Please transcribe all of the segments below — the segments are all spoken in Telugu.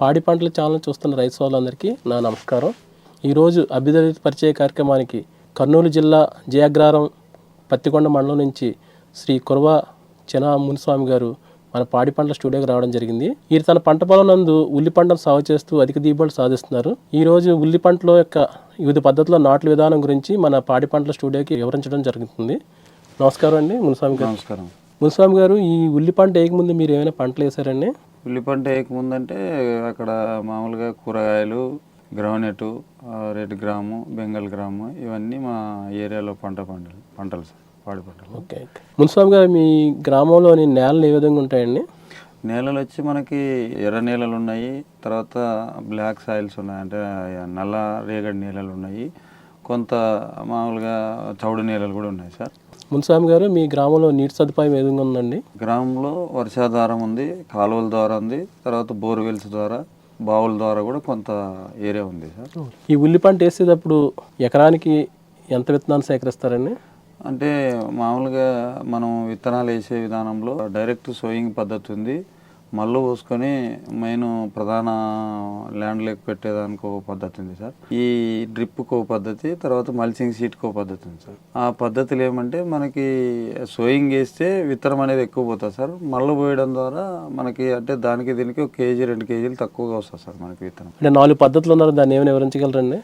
పాడి పంటల ఛానల్ చూస్తున్న రైతు సోదరులందరికీ నా నమస్కారం. ఈరోజు అభ్యుదయ పరిచయ కార్యక్రమానికి కర్నూలు జిల్లా జయగ్రారం పత్తికొండ మండలం నుంచి శ్రీ కురవ చినా మునిస్వామి గారు మన పాడి పంటల స్టూడియోకి రావడం జరిగింది. వీరు తన పంట పొలం నందు ఉల్లి పంటను సాగు చేస్తూ అధిక దిగుబడులు సాధిస్తున్నారు. ఈ రోజు ఉల్లి పంటల యొక్క వివిధ పద్ధతుల నాట్ల విధానం గురించి మన పాడి పంటల స్టూడియోకి వివరించడం జరుగుతుంది. నమస్కారం అండి మునిస్వామి గారు. నమస్కారం. మునిస్వామి గారు ఈ ఉల్లి పంట వేయకముందు మీరు ఏమైనా పంటలు వేసారండి ఉల్లి పంట వేయకముందంటే అక్కడ మామూలుగా కూరగాయలు groundnut red gram Bengal gram ఇవన్నీ మా ఏరియాలో పంట పంటలు పంటలు సార్ పాడి పంటలు. ఓకే మునిస్వామి గారు మీ గ్రామంలోని నేలలు ఏ విధంగా ఉంటాయండి? నేలలు వచ్చి మనకి ఎర్ర నేలలు ఉన్నాయి తర్వాత బ్లాక్ సాయిల్స్ ఉన్నాయి అంటే నల్ల రేగడి నేలలు ఉన్నాయి. కొంత మామూలుగా చౌడు నేలలు కూడా ఉన్నాయి సార్. మునిస్వామి గారు మీ గ్రామంలో నీటి సదుపాయం ఏ విధంగా ఉందండి? గ్రామంలో వర్షాధారం ఉంది కాలువల ద్వారా ఉంది తర్వాత బోర్వెల్స్ ద్వారా బావుల ద్వారా కూడా కొంత ఏరియా ఉంది సార్. ఈ ఉల్లి పంట వేసేటప్పుడు ఎకరానికి ఎంత విత్తనాలు సేకరిస్తారండి? అంటే మామూలుగా మనం విత్తనాలు వేసే విధానంలో డైరెక్ట్ సోయింగ్ పద్ధతి ఉంది మల్లు పోసుకొని మెయిన్ ప్రధాన ల్యాండ్లోకి పెట్టేదానికి ఒక పద్ధతి ఉంది సార్. ఈ డ్రిప్కి ఒక పద్ధతి తర్వాత మల్చింగ్ సీట్కి ఒక పద్ధతి ఉంది సార్. ఆ పద్ధతులు ఏమంటే మనకి సోయింగ్ వేస్తే విత్తనం అనేది ఎక్కువ పోతుంది సార్. మల్లు పోయడం ద్వారా మనకి అంటే దానికి దీనికి ఒక కేజీ రెండు కేజీలు తక్కువగా వస్తుంది సార్ మనకి విత్తనం. అంటే నాలుగు పద్ధతులు ఉన్నారు దాన్ని ఏమైనా వివరించగలరండి?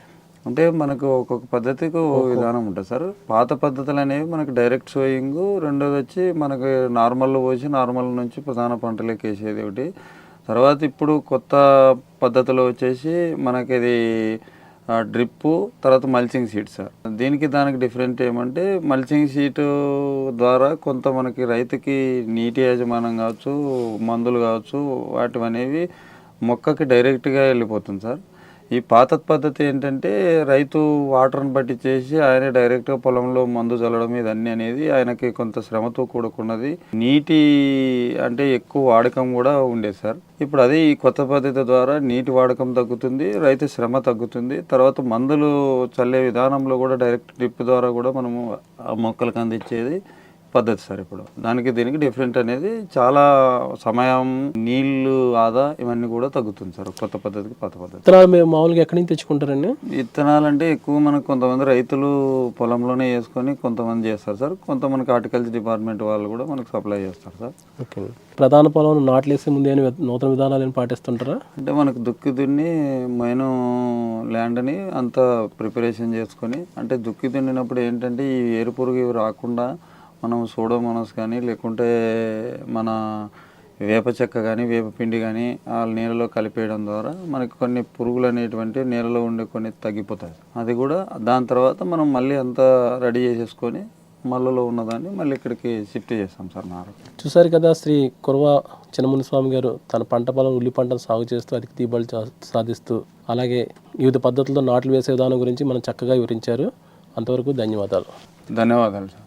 అంటే మనకు ఒక్కొక్క పద్ధతికి విధానం ఉంటుంది సార్. పాత పద్ధతులు అనేవి మనకి డైరెక్ట్ సోయింగ్ రెండోది వచ్చి మనకి నార్మల్ పోసి నార్మల్ నుంచి ప్రధాన పంటలకు వేసేది ఒకటి. తర్వాత ఇప్పుడు కొత్త పద్ధతిలో వచ్చేసి మనకి ఇది డ్రిప్ తర్వాత మల్చింగ్ సీట్ సార్. దీనికి దానికి డిఫరెంట్ ఏమంటే మల్చింగ్ సీట్ ద్వారా కొంత మనకి రైతుకి నీటి యాజమాన్యం కావచ్చు మందులు కావచ్చు వాటి అనేవి మొక్కకి డైరెక్ట్గా వెళ్ళిపోతుంది సార్. ఈ పాత పద్ధతి ఏంటంటే రైతు వాటర్ని బట్టి చేసి ఆయన డైరెక్ట్గా పొలంలో మందు చల్లడం ఇదన్నీ అనేది ఆయనకి కొంత శ్రమతో కూడుకున్నది. నీటి అంటే ఎక్కువ వాడకం కూడా ఉండేది సార్. ఇప్పుడు అదే ఈ కొత్త పద్ధతి ద్వారా నీటి వాడకం తగ్గుతుంది రైతు శ్రమ తగ్గుతుంది. తర్వాత మందులు చల్లే విధానంలో కూడా డైరెక్ట్ డ్రిప్ ద్వారా కూడా మనము ఆ మొక్కలకు అందించేది. పద్ధతి సార్ ఇప్పుడు. దానికి దీనికి డిఫరెంట్ అనేది చాలా సమయం నీళ్ళు ఆదా ఇవన్నీ కూడా తగ్గుతుంది సార్. కొత్త పద్ధతికి పాత పద్ధతి. విత్తనాలు మేము మామూలుగా ఎక్కడి నుంచి తెచ్చుకుంటారండి? విత్తనాలు అంటే ఎక్కువ మనకు కొంతమంది రైతులు పొలంలోనే వేసుకొని కొంతమంది చేస్తారు సార్. కొంతమంది హార్టికల్చర్ డిపార్ట్మెంట్ వాళ్ళు కూడా మనకు సప్లై చేస్తారు సార్. ఓకే. ప్రధాన పొలం నాట్లు వేసే ముందు నూతన విధానాలు పాటిస్తుంటారా? అంటే మనకు దుక్కి దున్ని మైను ల్యాండ్ని అంతా ప్రిపరేషన్ చేసుకొని అంటే దుక్కి దున్నినప్పుడు ఏంటంటే ఈ ఏరు పురుగు ఇవి రాకుండా మనం సూడోమోనస్ కానీ లేకుంటే మన వేప చెక్క కానీ వేప పిండి కానీ ఆ నీళ్ళలో కలిపేయడం ద్వారా మనకి కొన్ని పురుగులు అనేటువంటి నీళ్ళలో ఉండే కొన్ని తగ్గిపోతాయి. అది కూడా దాని తర్వాత మనం మళ్ళీ అంతా రెడీ చేసేసుకొని మల్లలో ఉన్నదాన్ని మళ్ళీ ఇక్కడికి షిఫ్ట్ చేస్తాం సార్ నార చూసారు కదా శ్రీ కురవ చిన్నముని స్వామి గారు తన పంట పొలం ఉల్లి పంటను సాగు చేస్తూ అధిక దిగుబడి చా- సాధిస్తూ అలాగే వివిధ పద్ధతులతో నాట్లు వేసే విధానం గురించి మనం చక్కగా వివరించారు. అంతవరకు ధన్యవాదాలు. ధన్యవాదాలు సార్.